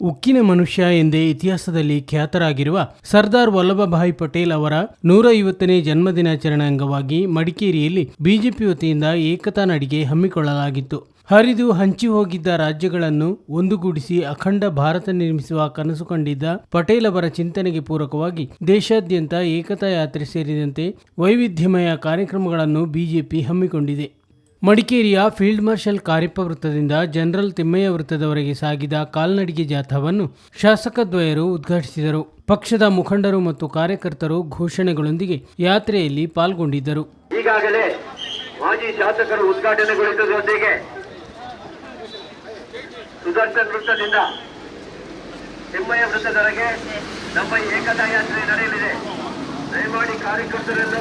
ಉಕ್ಕಿನ ಮನುಷ್ಯ ಎಂದೇ ಇತಿಹಾಸದಲ್ಲಿ ಖ್ಯಾತರಾಗಿರುವ ಸರ್ದಾರ್ ವಲ್ಲಭಭಾಯಿ ಪಟೇಲ್ ಅವರ ನೂರ ಐವತ್ತನೇ ಜನ್ಮದಿನಾಚರಣೆ ಅಂಗವಾಗಿ ಮಡಿಕೇರಿಯಲ್ಲಿ ಬಿಜೆಪಿ ವತಿಯಿಂದ ಏಕತಾ ನಡಿಗೆ ಹಮ್ಮಿಕೊಳ್ಳಲಾಗಿತ್ತು. ಹರಿದು ಹಂಚಿ ಹೋಗಿದ್ದ ರಾಜ್ಯಗಳನ್ನು ಒಂದುಗೂಡಿಸಿ ಅಖಂಡ ಭಾರತ ನಿರ್ಮಿಸುವ ಕನಸು ಕಂಡಿದ್ದ ಪಟೇಲ್ ಅವರ ಚಿಂತನೆಗೆ ಪೂರಕವಾಗಿ ದೇಶಾದ್ಯಂತ ಏಕತಾ ಯಾತ್ರೆ ಸೇರಿದಂತೆ ವೈವಿಧ್ಯಮಯ ಕಾರ್ಯಕ್ರಮಗಳನ್ನು ಬಿಜೆಪಿ ಹಮ್ಮಿಕೊಂಡಿದೆ. ಮಡಿಕೇರಿಯ ಫೀಲ್ಡ್ ಮಾರ್ಷಲ್ ಕಾರ್ಯಪ್ಪ ವೃತ್ತದಿಂದ ಜನರಲ್ ತಿಮ್ಮಯ್ಯ ವೃತ್ತದವರೆಗೆ ಸಾಗಿದ ಕಾಲ್ನಡಿಗೆ ಜಾಥಾವನ್ನು ಶಾಸಕದ್ವಯರು ಉದ್ಘಾಟಿಸಿದರು. ಪಕ್ಷದ ಮುಖಂಡರು ಮತ್ತು ಕಾರ್ಯಕರ್ತರು ಘೋಷಣೆಗಳೊಂದಿಗೆ ಯಾತ್ರೆಯಲ್ಲಿ ಪಾಲ್ಗೊಂಡಿದ್ದರು. ಈಗಾಗಲೇ ಮಾಜಿ ಶಾಸಕರು ಉದ್ಘಾಟನೆಗೊಳಿಸುವುದರೊಂದಿಗೆ ಸುದರ್ಶನ್ ವೃತ್ತದಿಂದ ತಿಮ್ಮಯ್ಯ ವೃತ್ತದವರೆಗೆ ನಮ್ಮ ಏಕತಾ ಯಾತ್ರೆ ನಡೆಯಲಿದೆ. ದಯಮಾಡಿ ಕಾರ್ಯಕರ್ತರೆಲ್ಲರೂ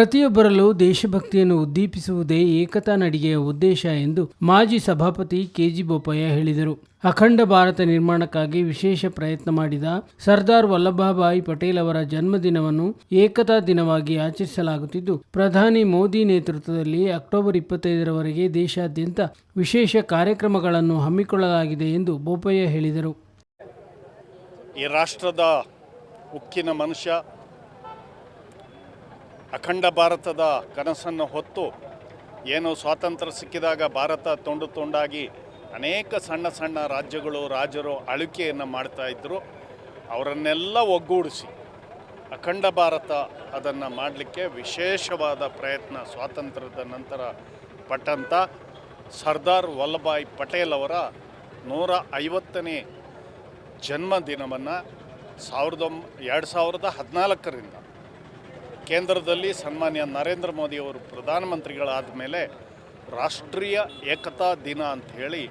ಪ್ರತಿಯೊಬ್ಬರಲ್ಲೂ ದೇಶಭಕ್ತಿಯನ್ನು ಉದ್ದೀಪಿಸುವುದೇ ಏಕತಾ ನಡಿಗೆಯ ಉದ್ದೇಶ ಎಂದು ಮಾಜಿ ಸಭಾಪತಿ ಕೆಜಿ ಬೋಪಯ್ಯ ಹೇಳಿದರು. ಅಖಂಡ ಭಾರತ ನಿರ್ಮಾಣಕ್ಕಾಗಿ ವಿಶೇಷ ಪ್ರಯತ್ನ ಮಾಡಿದ ಸರ್ದಾರ್ ವಲ್ಲಭಭಾಯಿ ಪಟೇಲ್ ಅವರ ಜನ್ಮದಿನವನ್ನು ಏಕತಾ ದಿನವಾಗಿ ಆಚರಿಸಲಾಗುತ್ತಿದ್ದು, ಪ್ರಧಾನಿ ಮೋದಿ ನೇತೃತ್ವದಲ್ಲಿ ಅಕ್ಟೋಬರ್ ಇಪ್ಪತ್ತೈದರವರೆಗೆ ದೇಶಾದ್ಯಂತ ವಿಶೇಷ ಕಾರ್ಯಕ್ರಮಗಳನ್ನು ಹಮ್ಮಿಕೊಳ್ಳಲಾಗಿದೆ ಎಂದು ಬೋಪಯ್ಯ ಹೇಳಿದರು. ಈ ರಾಷ್ಟ್ರದ ಉಕ್ಕಿನ ಮನುಷ್ಯ ಅಖಂಡ ಭಾರತದ ಕನಸನ್ನು ಹೊತ್ತು ಏನು ಸ್ವಾತಂತ್ರ್ಯ ಸಿಕ್ಕಿದಾಗ ಭಾರತ ತೊಂಡು ತೊಂಡಾಗಿ ಅನೇಕ ಸಣ್ಣ ಸಣ್ಣ ರಾಜ್ಯಗಳು, ರಾಜರು ಆಳ್ವಿಕೆಯನ್ನು ಮಾಡ್ತಾ ಇದ್ದರು ಅವರನ್ನೆಲ್ಲ ಒಗ್ಗೂಡಿಸಿ ಅಖಂಡ ಭಾರತ ಅದನ್ನು ಮಾಡಲಿಕ್ಕೆ ವಿಶೇಷವಾದ ಪ್ರಯತ್ನ ಸ್ವಾತಂತ್ರ್ಯದ ನಂತರ ಪಟ್ಟಂಥ ಸರ್ದಾರ್ ವಲ್ಲಭಾಯ್ ಪಟೇಲ್ ಅವರ ನೂರ ಐವತ್ತನೇ ಜನ್ಮದಿನವನ್ನು ಸಾವಿರದ ಎರಡು ಸಾವಿರದ ಹದಿನಾಲ್ಕರಿಂದ ಕೇಂದ್ರದಲ್ಲಿ ಸನ್ಮಾನ್ಯ ನರೇಂದ್ರ ಮೋದಿಯವರು ಪ್ರಧಾನಮಂತ್ರಿಗಳಾದ ಮೇಲೆ ರಾಷ್ಟ್ರೀಯ ಏಕತಾ ದಿನ ಅಂತ ಹೇಳಿ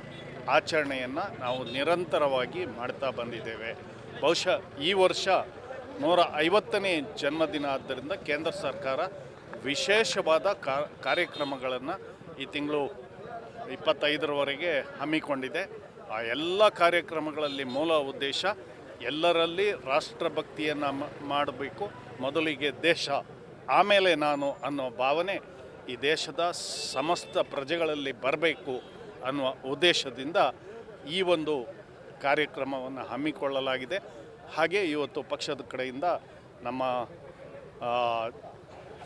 ಆಚರಣೆಯನ್ನು ನಾವು ನಿರಂತರವಾಗಿ ಮಾಡ್ತಾ ಬಂದಿದ್ದೇವೆ. ಬಹುಶಃ ಈ ವರ್ಷ ನೂರ ಐವತ್ತನೇ ಜನ್ಮದಿನ ಆದ್ದರಿಂದ ಕೇಂದ್ರ ಸರ್ಕಾರ ವಿಶೇಷವಾದ ಕಾರ್ಯಕ್ರಮಗಳನ್ನು ಈ ತಿಂಗಳು ಇಪ್ಪತ್ತೈದರವರೆಗೆ ಹಮ್ಮಿಕೊಂಡಿದೆ. ಆ ಎಲ್ಲ ಕಾರ್ಯಕ್ರಮಗಳಲ್ಲಿ ಮೂಲ ಉದ್ದೇಶ ಎಲ್ಲರಲ್ಲಿ ರಾಷ್ಟ್ರಭಕ್ತಿಯನ್ನು ಮಾಡಬೇಕು. ಮೊದಲಿಗೆ ದೇಶ, ಆಮೇಲೆ ನಾನು ಅನ್ನೋ ಭಾವನೆ ಈ ದೇಶದ ಸಮಸ್ತ ಪ್ರಜೆಗಳಲ್ಲಿ ಬರಬೇಕು ಅನ್ನುವ ಉದ್ದೇಶದಿಂದ ಈ ಒಂದು ಕಾರ್ಯಕ್ರಮವನ್ನು ಹಮ್ಮಿಕೊಳ್ಳಲಾಗಿದೆ. ಹಾಗೆ ಇವತ್ತು ಪಕ್ಷದ ಕಡೆಯಿಂದ ನಮ್ಮ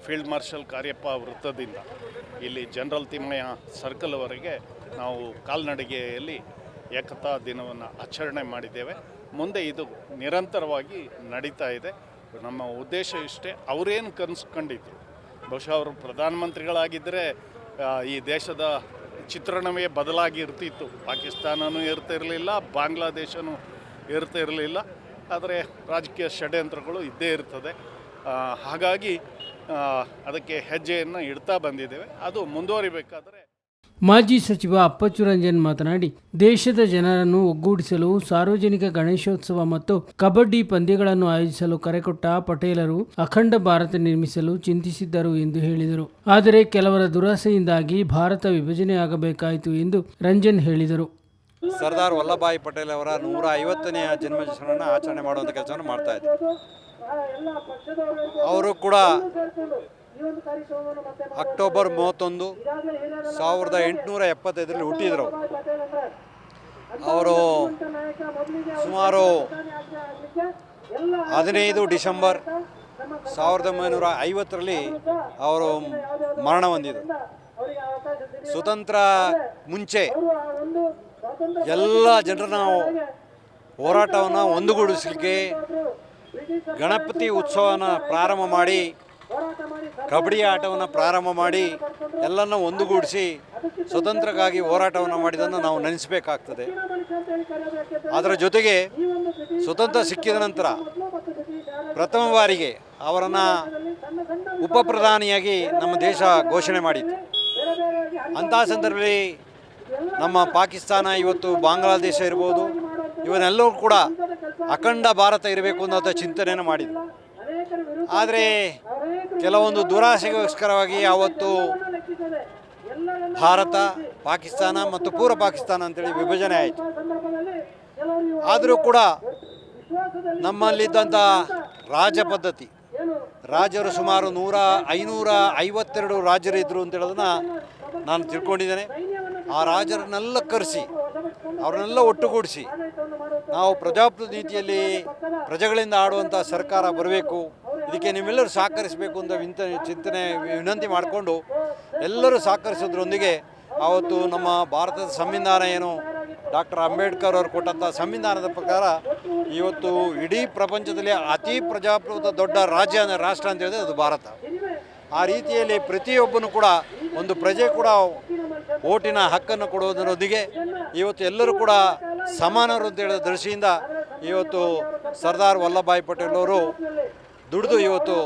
ಫೀಲ್ಡ್ ಮಾರ್ಷಲ್ ಕಾರ್ಯಪ್ಪ ವೃತ್ತದಿಂದ ಇಲ್ಲಿ ಜನರಲ್ ತಿಮ್ಮಯ್ಯ ಸರ್ಕಲ್ವರೆಗೆ ನಾವು ಕಾಲ್ನಡಿಗೆಯಲ್ಲಿ ಏಕತಾ ದಿನವನ್ನು ಆಚರಣೆ ಮಾಡಿದ್ದೇವೆ. ಮುಂದೆ ಇದು ನಿರಂತರವಾಗಿ ನಡೀತಾ ಇದೆ. ನಮ್ಮ ಉದ್ದೇಶ ಇಷ್ಟೇ, ಅವರೇನು ಕನಸು ಬಹುಶಃ ಅವರು ಪ್ರಧಾನಮಂತ್ರಿಗಳಾಗಿದ್ದರೆ ಈ ದೇಶದ ಚಿತ್ರಣವೇ ಬದಲಾಗಿ ಇರ್ತಿತ್ತು. ಪಾಕಿಸ್ತಾನನೂ ಇರ್ತಿರಲಿಲ್ಲ ಬಾಂಗ್ಲಾದೇಶನೂ ಇರ್ತಿರಲಿಲ್ಲ ಆದರೆ ರಾಜಕೀಯ ಷಡ್ಯಂತ್ರಗಳು ಇದ್ದೇ ಇರ್ತದೆ. ಹಾಗಾಗಿ ಅದಕ್ಕೆ ಹೆಜ್ಜೆಯನ್ನು ಇಡ್ತಾ ಬಂದಿದ್ದೇವೆ. ಅದು ಮುಂದುವರಿಬೇಕಾದರೆ ಮಾಜಿ ಸಚಿವ ಅಪ್ಪಚ್ಚು ರಂಜನ್ ಮಾತನಾಡಿ, ದೇಶದ ಜನರನ್ನು ಒಗ್ಗೂಡಿಸಲು ಸಾರ್ವಜನಿಕ ಗಣೇಶೋತ್ಸವ ಮತ್ತು ಕಬಡ್ಡಿ ಪಂದ್ಯಗಳನ್ನು ಆಯೋಜಿಸಲು ಕರೆಕೊಟ್ಟ ಪಟೇಲರು ಅಖಂಡ ಭಾರತ ನಿರ್ಮಿಸಲು ಚಿಂತಿಸಿದ್ದರು ಎಂದು ಹೇಳಿದರು. ಆದರೆ ಕೆಲವರ ದುರಾಸೆಯಿಂದಾಗಿ ಭಾರತ ವಿಭಜನೆಯಾಗಬೇಕಾಯಿತು ಎಂದು ರಂಜನ್ ಹೇಳಿದರು. ಸರ್ದಾರ್ ವಲ್ಲಭಾಯಿ ಪಟೇಲ್ ಅವರ ನೂರ ಐವತ್ತನೆಯ ಜನ್ಮದಿನವನ್ನು ಆಚರಣೆ ಮಾಡುವಂಥ ಕೆಲಸವನ್ನು ಮಾಡ್ತಾ ಇದ್ದಾರೆ. ಅವರು ಕೂಡ ಅಕ್ಟೋಬರ್ ಮೂವತ್ತೊಂದು ಸಾವಿರದ ಎಂಟುನೂರ ಎಪ್ಪತ್ತೈದರಲ್ಲಿ ಹುಟ್ಟಿದರು. ಅವರು ಸುಮಾರು ಹದಿನೈದು ಡಿಸೆಂಬರ್ ಸಾವಿರದ ಒಂಬೈನೂರ ಐವತ್ತರಲ್ಲಿ ಅವರು ಮರಣ ಹೊಂದಿದರು. ಸ್ವತಂತ್ರ ಮುಂಚೆ ಎಲ್ಲ ಜನರನ್ನ ಹೋರಾಟವನ್ನು ಒಂದುಗೂಡಿಸಲಿಕ್ಕೆ ಗಣಪತಿ ಉತ್ಸವನ ಪ್ರಾರಂಭ ಮಾಡಿ ಕಬಡ್ಡಿ ಆಟವನ್ನು ಪ್ರಾರಂಭ ಮಾಡಿ ಎಲ್ಲನ್ನ ಒಂದುಗೂಡಿಸಿ ಸ್ವತಂತ್ರಕ್ಕಾಗಿ ಹೋರಾಟವನ್ನು ಮಾಡಿದ್ದನ್ನು ನಾವು ನೆನೆಸಬೇಕಾಗ್ತದೆ. ಅದರ ಜೊತೆಗೆ ಸ್ವತಂತ್ರ ಸಿಕ್ಕಿದ ನಂತರ ಪ್ರಥಮ ಬಾರಿಗೆ ಅವರನ್ನು ಉಪ ಪ್ರಧಾನಿಯಾಗಿ ನಮ್ಮ ದೇಶ ಘೋಷಣೆ ಮಾಡಿತ್ತು. ಅಂತಹ ಸಂದರ್ಭದಲ್ಲಿ ನಮ್ಮ ಪಾಕಿಸ್ತಾನ ಇವತ್ತು ಬಾಂಗ್ಲಾದೇಶ ಇರ್ಬೋದು, ಇವನ್ನೆಲ್ಲರೂ ಕೂಡ ಅಖಂಡ ಭಾರತ ಇರಬೇಕು ಅನ್ನೋಂಥ ಚಿಂತನೆಯನ್ನು ಮಾಡಿದ್ರು. ಆದರೆ ಕೆಲವೊಂದು ದುರಾಸೆಗೋಸ್ಕರವಾಗಿ ಯಾವತ್ತು ಭಾರತ, ಪಾಕಿಸ್ತಾನ ಮತ್ತು ಪೂರ್ವ ಪಾಕಿಸ್ತಾನ ಅಂತೇಳಿ ವಿಭಜನೆ ಆಯಿತು. ಆದರೂ ಕೂಡ ನಮ್ಮಲ್ಲಿದ್ದಂಥ ರಾಜ ಪದ್ಧತಿ, ರಾಜರು ಸುಮಾರು ನೂರ ಐನೂರ ಐವತ್ತೆರಡು ರಾಜರು ಇದ್ದರು ಅಂತ ಹೇಳೋದನ್ನ ನಾನು ತಿಳ್ಕೊಂಡಿದ್ದೇನೆ. ಆ ರಾಜರನ್ನೆಲ್ಲ ಕರೆಸಿ, ಅವ್ರನ್ನೆಲ್ಲ ಒಟ್ಟುಗೂಡಿಸಿ ನಾವು ಪ್ರಜಾಪ್ರತಿನಿಧಿಯಲ್ಲಿ ಪ್ರಜೆಗಳಿಂದ ಆಡುವಂಥ ಸರ್ಕಾರ ಬರಬೇಕು. ಇದಕ್ಕೆ ನಿಮ್ಮೆಲ್ಲರೂ ಸಹಕರಿಸಬೇಕು ಅಂತ ವಿಂತ ಚಿಂತನೆ, ವಿನಂತಿ ಮಾಡಿಕೊಂಡು ಎಲ್ಲರೂ ಸಹಕರಿಸೋದ್ರೊಂದಿಗೆ ಆವತ್ತು ನಮ್ಮ ಭಾರತದ ಸಂವಿಧಾನ ಏನು? ಡಾಕ್ಟರ್ ಅಂಬೇಡ್ಕರ್ ಅವರು ಕೊಟ್ಟಂಥ ಸಂವಿಧಾನದ ಪ್ರಕಾರ ಇವತ್ತು ಇಡೀ ಪ್ರಪಂಚದಲ್ಲಿ ಅತಿ ಪ್ರಜಾಪ್ರಭುತ್ವ ದೊಡ್ಡ ರಾಜ್ಯ ರಾಷ್ಟ್ರ ಅಂತ ಹೇಳಿದ್ರೆ ಅದು ಭಾರತ. ಆ ರೀತಿಯಲ್ಲಿ ಪ್ರತಿಯೊಬ್ಬನು ಕೂಡ ಒಂದು ಪ್ರಜೆ ಕೂಡ ಓಟಿನ ಹಕ್ಕನ್ನು ಕೊಡುವುದರೊಂದಿಗೆ ಇವತ್ತು ಎಲ್ಲರೂ ಕೂಡ ಸಮಾನರು ಅಂತ ಹೇಳಿದ ದೃಷ್ಟಿಯಿಂದ ಇವತ್ತು ಸರ್ದಾರ್ ವಲ್ಲಭಾಯ್ ಪಟೇಲ್ ಅವರು ದುಡಿದು ಇವತ್ತು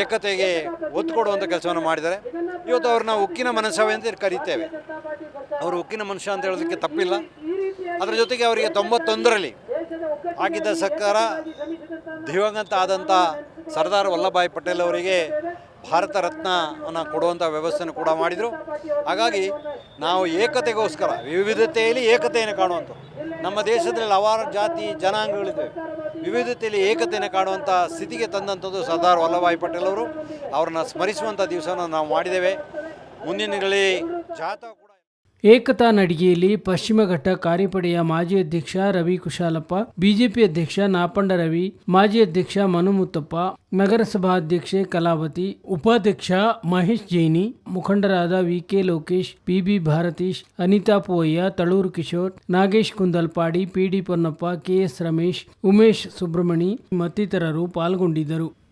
ಏಕತೆಗೆ ಒತ್ತು ಕೊಡುವಂಥ ಕೆಲಸವನ್ನು ಮಾಡಿದ್ದಾರೆ. ಇವತ್ತು ಅವ್ರನ್ನ ಉಕ್ಕಿನ ಮನಸ್ಸವೇ ಅಂತ ಕರೀತೇವೆ. ಅವರು ಉಕ್ಕಿನ ಮನುಷ್ಯ ಅಂತ ಹೇಳೋದಕ್ಕೆ ತಪ್ಪಿಲ್ಲ. ಅದರ ಜೊತೆಗೆ ಅವರಿಗೆ ತೊಂಬತ್ತೊಂದರಲ್ಲಿ ಆಗಿದ್ದ ಸರ್ಕಾರ ದಿವಂಗತ ಆದಂಥ ಸರ್ದಾರ್ ವಲ್ಲಭಾಯ್ ಪಟೇಲ್ ಅವರಿಗೆ ಭಾರತ ರತ್ನವನ್ನು ಕೊಡುವಂಥ ವ್ಯವಸ್ಥೆಯನ್ನು ಕೂಡ ಮಾಡಿದರು. ಹಾಗಾಗಿ ನಾವು ಏಕತೆಗೋಸ್ಕರ, ವಿವಿಧತೆಯಲ್ಲಿ ಏಕತೆಯನ್ನು ಕಾಣುವಂಥ ನಮ್ಮ ದೇಶದಲ್ಲಿ ಹಲವಾರು ಜಾತಿ ಜನಾಂಗಗಳಿವೆ ವಿವಿಧತೆಯಲ್ಲಿ ಏಕತೆಯನ್ನು ಕಾಣುವಂಥ ಸ್ಥಿತಿಗೆ ತಂದಂಥದ್ದು ಸರ್ದಾರ್ ವಲ್ಲಭಾಯಿ ಪಟೇಲ್ ಅವರು. ಅವ್ರನ್ನ ಸ್ಮರಿಸುವಂಥ ದಿವಸವನ್ನು ನಾವು ಮಾಡಿದ್ದೇವೆ. ಮುಂದಿನಗಳಲ್ಲಿ ದಿನಗಳಲ್ಲಿ ಜಾಥಾ ಏಕತಾ ನಡಿಗೆಯಲ್ಲಿ ಪಶ್ಚಿಮ ಘಟ್ಟ ಕಾರ್ಯಪಡೆಯ ಮಾಜಿ ಅಧ್ಯಕ್ಷ ರವಿ ಕುಶಾಲಪ್ಪ, ಬಿಜೆಪಿ ಅಧ್ಯಕ್ಷ ನಾಪಂಡ ರವಿ, ಮಾಜಿ ಅಧ್ಯಕ್ಷ ಮನುಮುತ್ತಪ್ಪ ನಗರಸಭಾ ಅಧ್ಯಕ್ಷೆ ಕಲಾವತಿ, ಉಪಾಧ್ಯಕ್ಷ ಮಹೇಶ್ ಜೈನಿ, ಮುಖಂಡರಾದ V K Lokesh, P B Bharathish, Anitha Poyya Talur Kishore, Nagesh Kundalpadi, P D Ponnappa, K S Ramesh, Umesh Subramani ಮತ್ತಿತರರು ಪಾಲ್ಗೊಂಡಿದ್ದರು.